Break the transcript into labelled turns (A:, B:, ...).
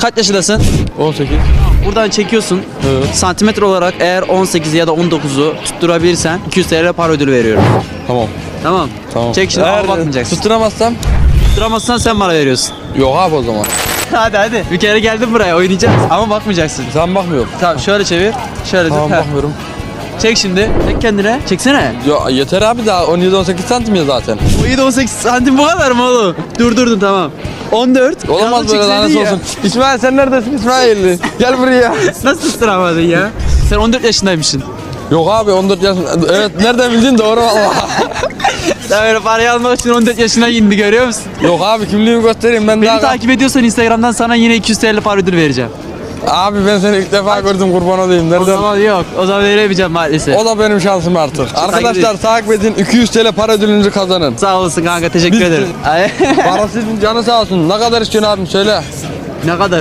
A: Kaç yaşındasın?
B: 18.
A: Buradan çekiyorsun.
B: Evet.
A: Santimetre olarak eğer 18 ya da 19'u tutturabilirsen 200 TL para ödülü veriyorum.
B: Tamam.
A: Tamam.
B: Tamam.
A: Çek şimdi
B: Eğer
A: ama bakmayacaksın.
B: Tutturamazsam
A: Tutturamazsan sen bana veriyorsun.
B: yok abi o zaman.
A: hadi hadi. Bir kere geldim buraya oynayacağız ama bakmayacaksın.
B: Sen bakmıyorum.
A: Tamam şöyle çevir. Şöyle
B: Tamam
A: dur. Heh.
B: bakmıyorum.
A: Çek şimdi. Çek kendine. Çeksene.
B: Ya yeter abi daha 17-18 santim ya zaten.
A: Bu iyi de 18 santim bu kadar mı oğlum? Durdurdun tamam. 14.
B: Olmaz
A: Yalnız
B: böyle
A: çekseydin
B: lanet
A: ya.
B: olsun. İsmail sen neredesin İsmail? Gel buraya.
A: Nasıl tutturamadın ya? Sen 14 yaşındaymışsın.
B: Yok abi 14 yaş. Evet nereden bildin doğru valla.
A: Sen böyle parayı almak için 14 yaşına indi görüyor musun?
B: Yok abi kimliğimi göstereyim ben
A: Beni
B: daha.
A: takip ediyorsan Instagram'dan sana yine 200 TL para ödül vereceğim.
B: Abi ben seni ilk defa gördüm kurban olayım.
A: O
B: Nereden?
A: zaman yok. O zaman veremeyeceğim maalesef.
B: O da benim şansım artık. Arkadaşlar takip edin 200 TL para ödülünüzü kazanın.
A: Sağ olasın kanka teşekkür
B: Biz-
A: ederim. Ay,
B: Parasının canı sağ olsun. Ne kadar istiyorsun abim söyle.
A: ne kadar?